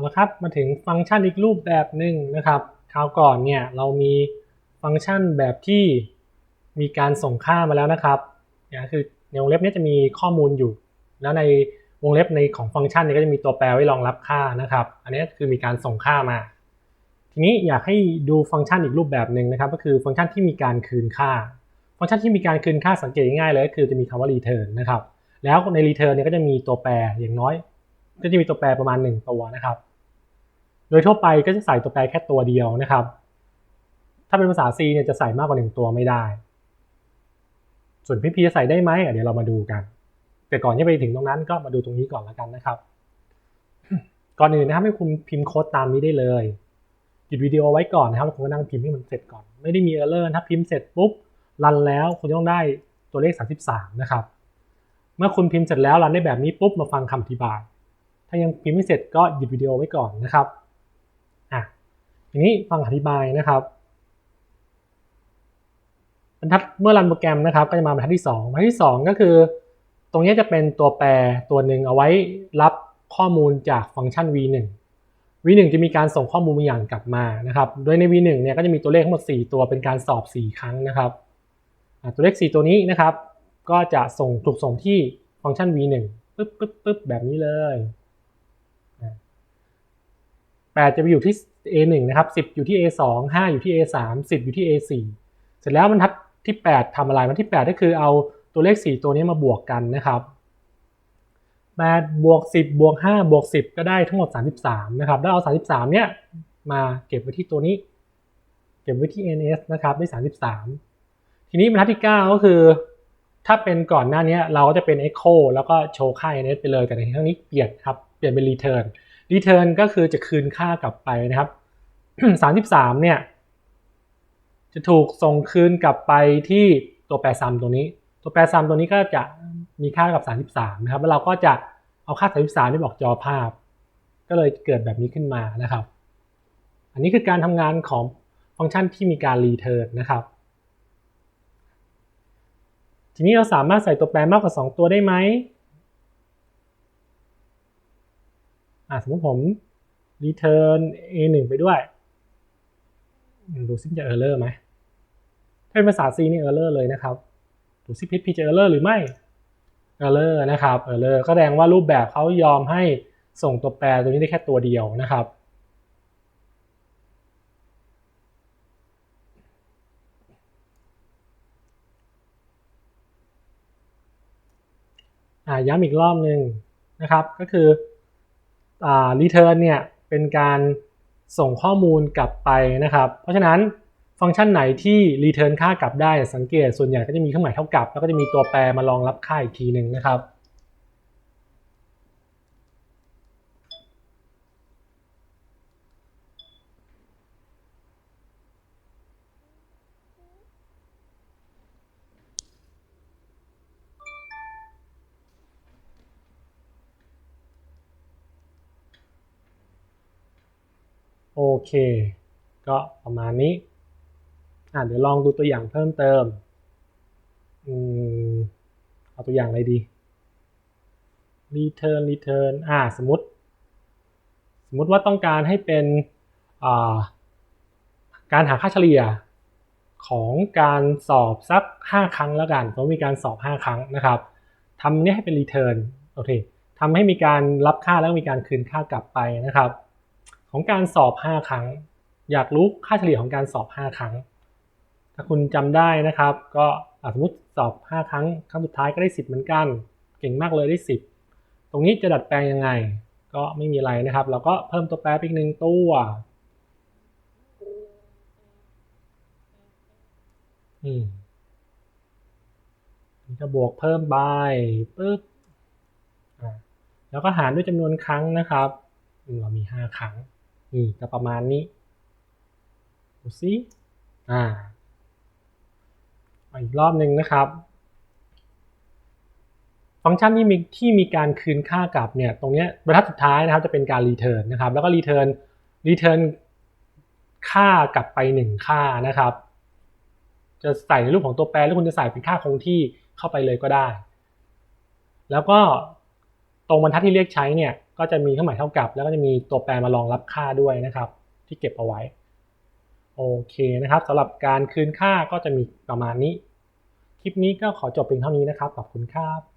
เอาละครับมาถึงฟังก์ชันอีกรูปแบบหนึ่งนะครับคราวก่อนเนี่ยเรามีฟังก์ชันแบบที่มีการส่งค่ามาแล้วนะครับเนี่ยคือในวงเล็บนี้จะมีข้อมูลอยู่ แล้วในวงเล็บในของฟังก์ชันนี้ก็จะมีตัวแปรไว้รองรับค่านะครับ อันนี้คือมีการส่งค่ามา ทีนี้อยากให้ดูฟังก์ชันอีกรูปแบบหนึ่งนะครับ ก็คือฟังก์ชันที่มีการคืนค่า ฟังก์ชันที่มีการคืนค่าสังเกตง่ายเลยก็คือจะมีคำว่า return นะครับ แล้วใน return เนี่ยก็จะมีตัวแปรอย่างน้อย ก็จะมีตัวแปรประมาณ 1 ตัวนะครับ โดยทั่วไปก็จะใส่ตัวแปรแค่ตัวเดียวนะครับ ถ้าเป็นภาษา C เนี่ยจะใส่มากกว่า 1 ตัวไม่ได้ ส่วนพี่พีจะใส่ได้ไหมเดี๋ยวเรามาดูกัน แต่ก่อนที่ไปถึงตรงนั้นก็มาดูตรงนี้ก่อนแล้วกันนะครับ ก่อนอื่นนะครับให้คุณพิมพ์โค้ดตามนี้ได้เลยหยุดวิดีโอไว้ก่อนนะครับแล้วคุณก็นั่งพิมพ์ให้มันเสร็จก่อน ไม่ได้มีเออร์เลอร์ถ้าพิมพ์เสร็จปุ๊บรันแล้วคุณต้องได้ตัวเลข 33 นะครับ เมื่อคุณพิมพ์เสร็จแล้วรันได้แบบนี้ปุ๊บมาฟังคำอธิบาย ถ้ายังพิมพ์ไม่เสร็จก็หยุดวิดีโอไว้ก่อนนะครับ ทีนี้ฟังอธิบายนะครับบรรทัดเมื่อรันโปรแกรมนะครับ ก็จะมาบรรทัดที่2บรรทัดที่ 2 ก็คือ ตรงนี้จะเป็นตัวแปรตัวหนึ่งเอาไว้รับข้อมูลจากฟังก์ชัน v1 v1 จะมีการส่งข้อมูลบางอย่างกลับมานะครับ โดยใน v1 เนี่ยก็จะมีตัวเลขทั้งหมด 4 ตัวเป็นการสอบ 4 ครั้งนะครับตัวเลข 4 ตัวนี้นะครับ ก็จะส่งถูกส่งที่ฟังก์ชัน v1 ปึ๊บปึ๊บปึ๊บแบบนี้เลย 8 จะไปอยู่ที่ a1 นะครับ 10 อยู่ที่ a2 5 อยู่ที่ a3 10 อยู่ที่ a4 เสร็จแล้วบรรทัดที่ 8ทำอะไรบรรทัดที่ 8 ก็คือเอาตัวเลข 4 ตัวนี้มาบวกกันนะครับ8บวก 10 บวก 5 บวก 10 ก็ได้ทั้งหมด 33 นะครับ แล้วเอา 33 เนี่ยมาเก็บไว้ที่ตัวนี้ เก็บไว้ที่ ns นะครับ ได้ 33 ทีนี้บรรทัดที่ 9 ก็คือ ถ้าเป็นก่อนหน้านี้เราก็จะเป็น echo แล้วก็โชว์ค่า ns ไปเลย แต่ในครั้งนี้เปลี่ยนครับ เปลี่ยนเป็น return return ก็คือจะคืนค่ากลับไปนะครับ 33 เนี่ย จะถูกส่งคืนกลับไปที่ตัวแปรซัมตัวนี้ ตัวแปรซัมตัวนี้ก็จะมีค่ากับ 33 นะครับ แล้วเราก็จะเอาค่า 33ที่บอกจอภาพ ก็เลยเกิดแบบนี้ขึ้นมานะครับ อันนี้คือการทำงานของฟังก์ชันที่มีการ return นะครับทีนี้เราสามารถใส่ตัวแปรมากกว่า 2 ตัวได้ไหม อ่าสมมติผม return a1 ไปด้วย ดูซิจะ error ไหมถ้าเป็นภาษา C นี่ error เลยนะครับ ดูซิ PHP จะ error หรือไม่ error นะครับ error ก็แสดงว่ารูปแบบเขายอมให้ส่งตัวแปรตัวนี้ได้แค่ตัวเดียวนะครับย้ำอีกรอบหนึ่งนะครับ ก็คือ รีเทิร์นเนี่ยเป็นการส่งข้อมูลกลับไปนะครับ เพราะฉะนั้นฟังก์ชันไหนที่รีเทิร์นค่ากลับได้สังเกตส่วนใหญ่ก็จะมีเครื่องหมายเท่ากับ แล้วก็จะมีตัวแปรมารองรับค่าอีกทีหนึ่งนะครับ โอเค ก็ประมาณนี้อะเดี๋ยวลองดูตัวอย่างเพิ่มเติมอืมเอาตัวอย่างอะไรดี return return อ่าสมมติ สมมติว่าต้องการให้เป็นอ่าการหาค่าเฉลี่ยของการสอบสัก 5 ครั้งแล้วกันเพราะมีการสอบ 5 ครั้งนะครับทำนี้ให้เป็น return โอเคทำให้มีการรับค่าแล้วมีการคืนค่ากลับไปนะครับ ของการสอบ 5 ครั้ง อยากรู้ค่าเฉลี่ยของการสอบ 5 ครั้ง ถ้าคุณจำได้นะครับ ก็สมมติสอบ 5 ครั้ง ครั้งสุดท้ายก็ได้ 10 เหมือนกัน เก่งมากเลยได้ 10 ตรงนี้จะดัดแปลงยังไง ก็ไม่มีอะไรนะครับ เราก็เพิ่มตัวแปรอีกหนึ่งตัวอืมจะบวกเพิ่มไปปึ๊บแล้วก็หารด้วยจำนวนครั้งนะครับ เรามี 5 ครั้ง นี่จะประมาณนี้ ดูซิอ่าอีกรอบหนึ่งนะครับ ฟังก์ชันที่มีที่มีการคืนค่ากลับเนี่ย ตรงนี้บรรทัดสุดท้ายนะครับจะเป็นการรีเทิร์นนะครับ แล้วก็รีเทิร์นรีเทิร์นค่ากลับไป 1 ค่านะครับ จะใส่ในรูปของตัวแปรหรือคุณจะใส่เป็นค่าคงที่เข้าไปเลยก็ได้ แล้วก็ตรงบรรทัดที่เรียกใช้เนี่ย ก็จะมีเครื่องหมายเท่ากับ แล้วก็จะมีตัวแปรมารองรับค่าด้วยนะครับ ที่เก็บเอาไว้โอเคนะครับสำหรับการคืนค่าก็จะมีประมาณนี้ คลิปนี้ก็ขอจบเพียงเท่านี้นะครับขอบคุณครับ